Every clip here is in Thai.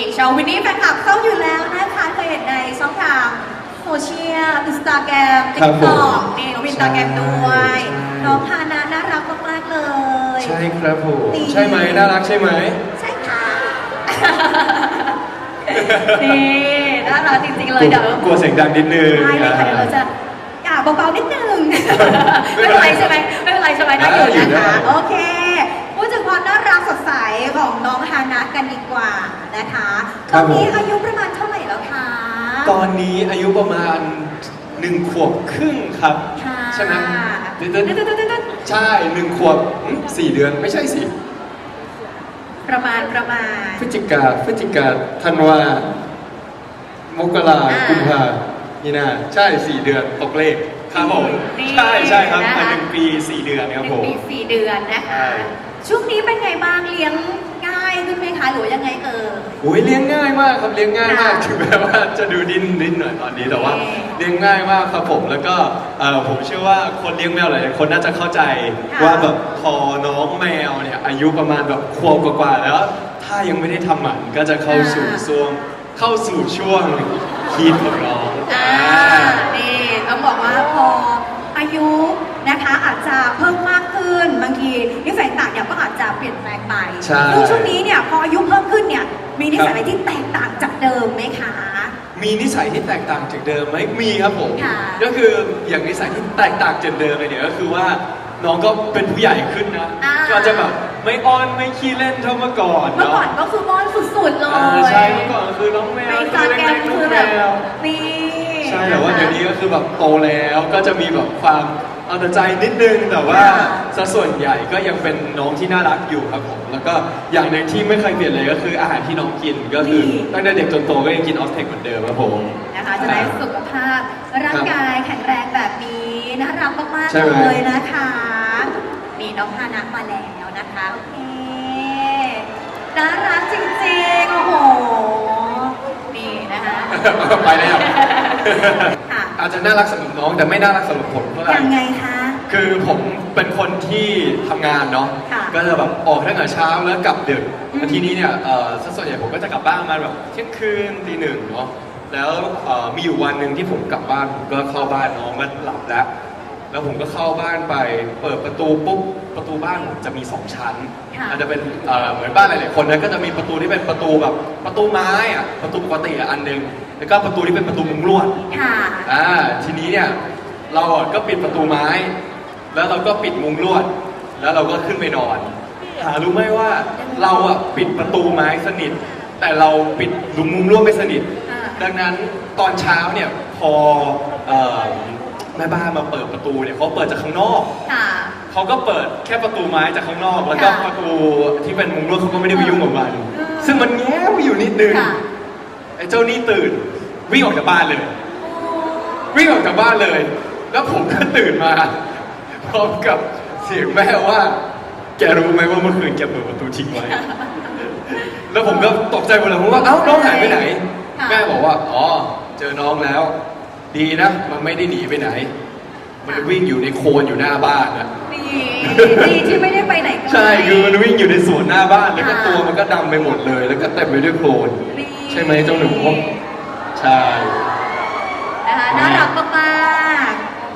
พาะนี่ชาววินนี่แฟนคลับเข้าอยู่แล้วนะคะเคยเห็นในช่องทางโซเชียลอินสตาแกรมครัติ๊บกผมต็อกนี่น้องอินสตาแกรมด้วยใช่ น้องพานาน่ารักมากๆเลย ใช่ครับผมดี ใช่ไหมน่ารักใช่ไหม ใช่ค่ะ นี่น่ารักจริงๆเลยเดี๋ยว กลัวเสียงดังนิดนึงใช่เลยค่ะเดี๋ยวเราจะอ่าเบาๆนิดนึง ไม่เป็นไรใช่ไหมไม่เป็นไรใช่ไหมได้อยู่ได้อยู่นะคะได้โอเค พูดถึงความน่า รักสดใสของน้องฮานะกันดีกว่านะคะตอนนี้อายุประมาณเท่าไหร่แล้วคะ ตอนนี้อายุประมาณหนึ่งขวบครึ่งครับ ค่ะใช่ไหมตึ๊ตึ๊ดดตึ๊ดตึ๊ดตึ๊ดตึ๊ดๆใช่หนึ่งขวบหึสี่เดือนไม่ใช่สิประมาณประมาณ พฤศจิกาพฤศจิกาธันวามกราอ่ากุมภานี่นาใช่สี่เดือนตกเลขครับผมนี่ใช่ใช่ครับนะคะ อะหนึ่งปีสี่เดือนครับหนึ่ผงม ปีสี่เดือนนะคะใช่ช่วงนี้เป็นไงบ้างเลี้ยงง่ายขึ้นไหมคะหรือว่ายังไงเออโอ้ยเลี้ยงง่ายมากครับเลี้ยงง่ายมากค่ะถึงแม้ว่าจะดูดิ้นดิ้นหน่อยตอนนี้แต่ว่าโอเคเลี้ยงง่ายมากครับผมแล้วก็เอ่อผมเชื่อว่าคนเลี้ยงแมวหลายๆคนน่าจะเข้าใจค่ะ ว่าแบบพอน้องแมวเนี่ยอายุประมาณแบบขวบกว่าๆแล้ว ถ้ายังไม่ได้ทำหมันก็จะเข้าสู่ช่วงเข้าสู่ช่วงฮีทของน้องอ่า ใช่ซึ่งช่วงนี้เนี่ยพออายุเพิ่มขึ้นเนี่ยมีนิสัยอะไรที่แตกต่างจากเดิมไหมคะ มีนิสัยที่แตกต่างจากเดิมไหมมีครับผม ค่ะก็คืออย่างนิสัยที่แตกต่างจากเดิมเลยเนี่ยก็คือว่าน้องก็เป็นผู้ใหญ่ขึ้นนะ อ่า ก็จะแบบไม่อ้อนไม่ขี้เล่นเท่าเมื่อก่อนเมื่อเนาะก่อนก็คือมอนสุดๆเลอ่ายใช่เมื่อก่อนคือน้องแมในวอินสตาแกรมลูคืกอแมแบบวนี่ใช่แต่ว่าเดี๋ยวนี้ก็คือแบบโตแล้วก็จะมีแบบความ เอาแต่ใจนิดนึงแต่ว่าค่ะซะส่วนใหญ่ก็ยังเป็นน้องที่น่ารักอยู่ครับผม แล้วก็อย่างหนึ่งที่ไม่เคยเปลี่ยนเลยก็คืออาหารที่น้องกินก็คือตั้งแต่เด็กจนโตก็ยังกินออฟเทคเหมือนเดิมครับผม นะคะจะได้สุขภาพร่างกายแข็งแรงแบบนี้น่ารักมากใช่ๆไหม เลยนะคะมีน้องฮานะมาแล้วนะคะโอเคน่ารักจริงๆโอ้โหนี่นะคะ ไปแล้ว ค่ะ อาจจะน่ารักสำหรับน้องแต่ไม่น่ารักสำหรับผมเท่าไหร่ยังไงคะ คือผมเป็นคนที่ทำงานเนาะค่ะก็จะแบบออกตั้งแต่เช้าแล้วกลับดึกอืม แล้วทีนี้เนี่ยเอ่อซะส่วนใหญ่ผมก็จะกลับบ้านประมาณแบบเที่ยงคืนตีหนึ่งเนาะแล้วเอ่อมีอยู่วันหนึ่งที่ผมกลับบ้านผมก็เข้าบ้านน้องมันหลับแล้ว แล้วผมก็เข้าบ้านไป เปิดประตูปุ๊บประตูบ้านผมจะมีสองชั้นค่ะ อาจจะเป็นเอ่อเหมือนบ้านหลายๆคนนะก็จะมีประตูที่เป็นประตูแบบประตูไม้อะประตูปกติอะอันหนึงแล้วก็ประตูที่เป็นประตูมุงลวด ค่ะ อ่าทีนี้เนี่ยเราอะก็ปิดประตูไม้ แล้วเราก็ปิดมุงลวด แล้วเราก็ขึ้นไปนอน หารู้ไหมว่าเราอะปิดประตูไม้สนิท แต่เราปิดลุมมุงลวดไม่สนิท อ่า ดังนั้นตอนเช้าเนี่ยพอเอ่อ แม่บ้านมาเปิดประตูเนี่ยเขาเปิดจากข้างนอก ค่ะ เขาก็เปิดแค่ประตูไม้จากข้างนอก แล้วก็ค่ะประตูที่เป็นมุงลวดเขาก็ไม่ได้ไปยุ่งกับมันอืม ซึ่งมันแง้มอยู่นิดนึง ค่ะ ไอ้เจ้านี่ตื่น วิ่งออกจากบ้านเลย วิ่งออกจากบ้านเลย แล้วผมก็ตื่นมาพร้อมกับเสียงแม่ว่า แกรู้ไหมว่าเมื่อคืนแกเปิดประตูทิ้งไว้ แล้วผมก็ตกใจหมดเลยผมว่าเอ้าน้องหายไปไหน ค่ะ แม่บอกว่าอ๋อเจอน้องแล้ว ดีนะ มันไม่ได้หนีไปไหน มันวิ่งอยู่ในโคลนอยู่หน้าบ้านนะดีดีที่ไม่ได้ไปไหนไกล ใช่คือมันวิ่งอยู่ในสวนหน้าบ้านแล้วก็ค่ะ ตัวมันก็ดำไปหมดเลย แล้วก็เต็มไปด้วยโคลนดีใช่ไหมเจ้าหนูใช่ นะคะน่ารักมาก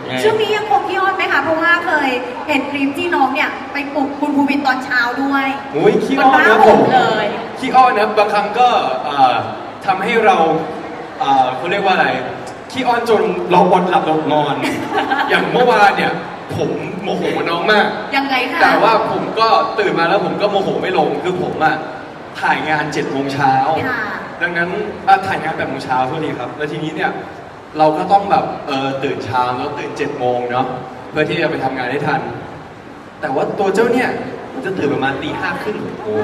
ไงๆช่วงนี้ยังคงพี่อ้อนไหมคะเพราะว่าเคยเห็นคลิปที่น้องเนี่ยไปปลุกคุณภูวินตอนเช้าด้วยโอ้ยขี้อ้อนมันนะบ้าผมผมเลย ขี้อ้อนนะบางครั้งก็เอ่อทำให้เราเอ่อเขาเรียกว่าอะไร ขี้อ้อนจนเราอดหลับอดนอน อย่างเมื่อวานเนี่ย ผมโมโหน้องมาก ยังไงคะแต่ว่าผมก็ตื่นมาแล้วผมก็โมโหไม่ลงคือผมอะถ่ายงาน7จ็ดโมงเช้า ค่ะ ดังนั้นอะถ่ายงานแปดโมงเช้าเท่านี้ครับ แล้วทีนี้เนี่ยเราก็ต้องแบบเออตื่นเช้าแล้วตื่น7จ็ดโมงเนาะเพื่อที่จะไปทำงานให้ทัน แต่ว่าตัวเจ้าเนี่ยมันจะตื่นประมาณตีห้าครึ่งโอ้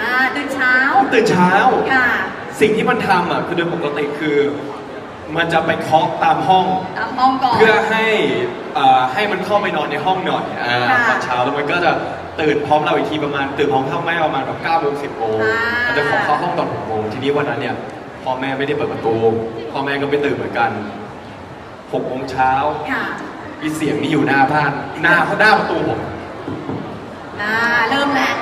อ่าตื่นเช้าตื่นเช้า ค่ะ สิ่งที่มันทำอะคือโดยปกติคือ มันจะไปเคาะตามห้อง ตามห้องก่อน เพื่อให้อ่าให้มันเข้าไปนอนในห้องหน่อยอ่าค่ะ ตอนเช้าแล้วมันก็จะตื่นพร้อมเราอีกทีประมาณตื่นพร้อมเข้าแม่ประมาณแบบเก้าโมงสิบโมงอ่ามัมันจะขอเข้าห้องตอนหกโมงทีนี้วันนั้นเนี่ยพ่อแม่ไม่ได้เปิดประตูพ่อแม่ก็ไม่ตื่นเหมือนกันหกโมงเช้าค่ะอีเสียงนี่อยู่หน้าบ้านหน้าเขาหน้าประตูผม อ่าเริ่มแล้ว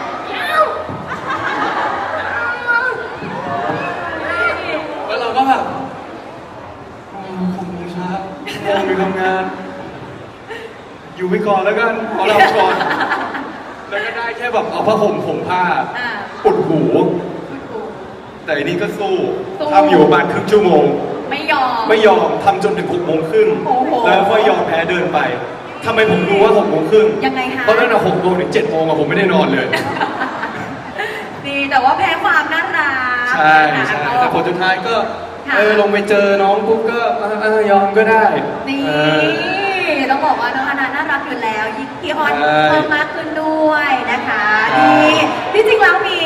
อยู่ไปก่อนแล้วกันขอเราก่อน แล้วก็ได้แค่แบบเอาผ้าห่มผมผ้าอ่า อุดหู คุณครู แต่อันนี้ก็สู้สู้ ทำอยู่ประมาณครึ่งชั่วโมง ไม่ยอม ไม่ยอมทำจนถึงหกโมงครึ่งโอ้โหแล้วก็ยอมแพ้เดินไปทำไมผมรู้ว่าหกโมงครึ่งยังไงคะ เพราะตั้งแต่หกโมงถึงเจ็ดโมงอะผมไม่ได้นอนเลย ดีแต่ว่าแพ้ความน่ารักใช่นะคะใช่ก็แต่ผลสุดท้ายก็ ค่ะ เออลงไปเจอน้องปุ๊บก็เออเออยอมก็ได้นี่เออ ต้องบอกว่าน้องอนาน่ารักอยู่แล้วยิ่งพี่ฮอนใช่เพิ่มมากขึ้นด้วยนะคะใช่ นี่ที่จริงแล้วมี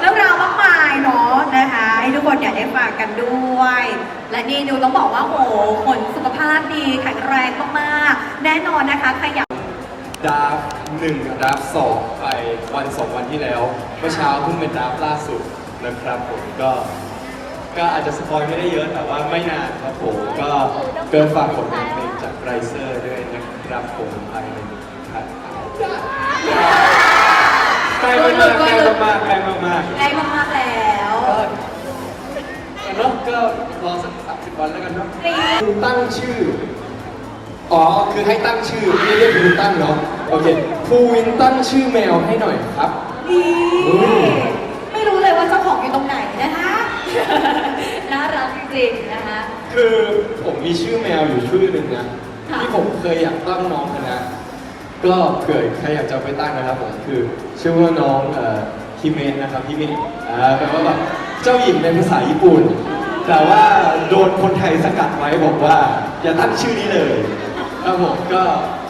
เรื่องราวมากมายเนาะนะคะให้ทุกคนเนี่ยได้ฟังกันด้วย และนี่ดูต้องบอกว่าโหผลสุขภาพดีแข็งแรงมากๆแน่นอนนะคะใครอยาก ดราฟหนึ่งกับดราฟสองไปวันสองวันที่แล้วเมื่อเช้าเพิ่งเป็นดราฟล่าสุดนะครับผมก็ ก็อาจจะสปอยไม่ได้เยอะแต่ว่าไม่นานครับผมก็เกินฝากผลงานเพลงจากไรเซอร์ด้วยนะครับผมภายในครับใกล้มากๆใกล้มากๆใกล้มากๆได้มากๆแล้วก็เนาะก็รอสักสามสิบวันแล้วกันเนาะคุณตั้งชื่อ อ๋อ คือให้ตั้งชื่อไม่เรียกคุณตั้งเนาะโอเคภูวินตั้งชื่อแมวให้หน่อยครับดีไม่รู้เลยว่าเจ้าของอยู่ตรงไหนนะคะ รักจริงๆนะคะ คือผมมีชื่อแมวอยู่ชื่อหนึ่งนะ ค่ะ ที่ผมเคยอยากตั้งน้องคณะก็เผื่อใครอยากจะเอาไปตั้งนะครับผมคือชื่อว่าน้องเอ่อฮิเมะนะครับฮิเมะอ่าแปลว่าแบบเจ้าหญิงในภาษาญี่ปุ่น แต่ว่าโดนคนไทยสกัดไว้บอกว่าอย่าตั้งชื่อนี้เลยครับผมก็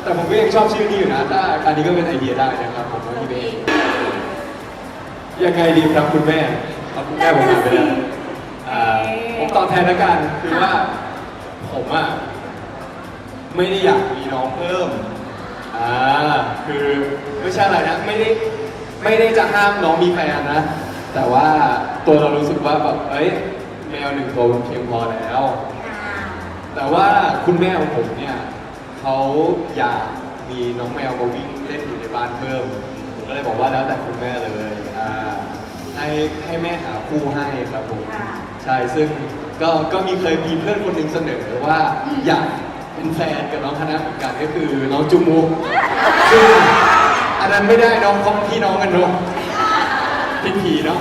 แต่ผมก็ยังชอบชื่อนี้อยู่นะถ้าอันนี้ก็เป็นไอเดียได้นะครับผมว่าฮิเมะยังไงดีครับคุณแม่เอาคุณแม่ผมมาไปแล้วอ่าผม ตอบแทนแล้วกันคือว่า ผมอะไม่ได้อยากมีน้องเพิ่มอ่าคือไม่ใช่อะไรนะไม่ได้ไม่ได้จะห้ามน้องมีแฟนนะ แต่ว่าตัวเรารู้สึกว่าแบบเอ้ยแมวหนึ่งตัวมันเพียงพอแล้ว แต่ว่าคุณแม่ของผมเนี่ยเขาอยากมีน้องแมวมาวิ่งเล่นอยู่ในบ้านเพิ่มผมก็เลยบอกว่าแล้วแต่คุณแม่เลยอ่า ให้ให้แม่หาคู่ให้ครับผมค่ะ ใช่ซึ่งก็ก็มีเคยมีเพื่อนคนหนึ่งเสนอว่าอืม อยากเป็นแฟนกับน้องคณะเหมือนกันก็คือน้องจุมุกซึ่งอันนั้นไม่ได้น้องเขาพี่น้องกันเนาะพี่ผีเนาะ